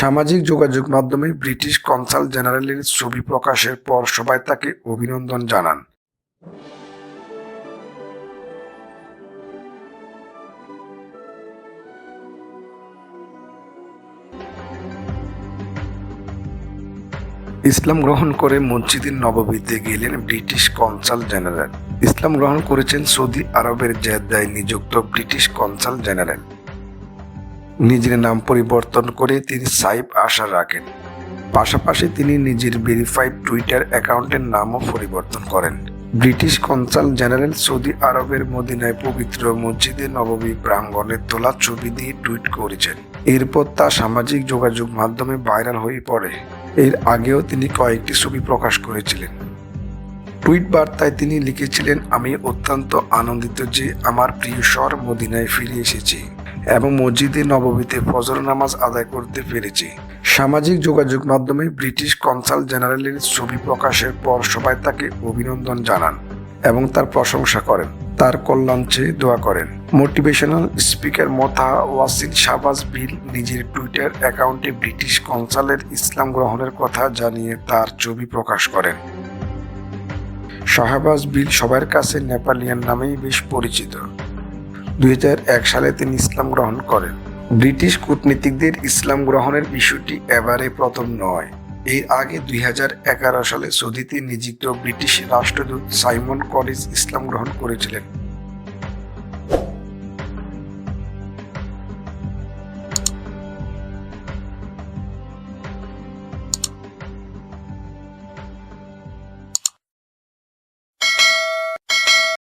সামাজিক যোগাযোগ মাধ্যমে ব্রিটিশ কনসাল জেনারেলের ছবি প্রকাশের পর সবাই তাকে অভিনন্দন জানান। ইসলাম গ্রহণ করে মসজিদের নববীতে গেলেন ব্রিটিশ কনসাল জেনারেল। ইসলাম গ্রহণ করেছেন সৌদি আরবের জেদ্দায় নিযুক্ত ব্রিটিশ কনসাল জেনারেল। নিজের নাম পরিবর্তন করে তিনি সাইফ আশা রাখেন। পাশাপাশি তিনি নিজের ভেরিফাইড টুইটার অ্যাকাউন্টের নামও পরিবর্তন করেন। ব্রিটিশ কনসাল জেনারেল সৌদি আরবের মদিনায় পবিত্র মসজিদে নববী প্রাঙ্গণে তোলা ছবি দিয়ে টুইট করেছেন। এরপর তা সামাজিক যোগাযোগ মাধ্যমে ভাইরাল হয়ে পড়ে। এর আগেও তিনি কয়েকটি ছবি প্রকাশ করেছিলেন। টুইট বার্তায় তিনি লিখেছিলেন, আমি অত্যন্ত আনন্দিত যে আমার প্রিয় শহর মদিনায় ফিরে এসেছি। এবং মসজিদে নববীতে ফজর নামাজ আদায় করতে পেরেছি। সামাজিক যোগাযোগ মাধ্যমে ব্রিটিশ কনসাল জেনারেলের ছবি প্রকাশের পর সবাই তাকে অভিনন্দন জানান এবং তার প্রশংসা করেন। তার কল্যাণ চেয়ে দোয়া করেন। মোটিভেশনাল স্পিকার মথা ওয়াসিল শাহবাজ বিল নিজের টুইটার অ্যাকাউন্টে ব্রিটিশ কনসালের ইসলাম গ্রহণের কথা জানিয়ে তার ছবি প্রকাশ করেন। শাহবাজ বিল সবার কাছে নেপালিয়ান নামেই বেশ পরিচিত। দুই হাজার এক সালে তিনি ইসলাম গ্রহণ করেন। ব্রিটিশ কূটনীতিকদের ইসলাম গ্রহণের বিষয়টি এবারে প্রথম নয়। এর আগে দুই হাজার এগারো সালে সৌদিতে নিযুক্ত ব্রিটিশ রাষ্ট্রদূত সাইমন কলেজ ইসলাম গ্রহণ করেছিলেন।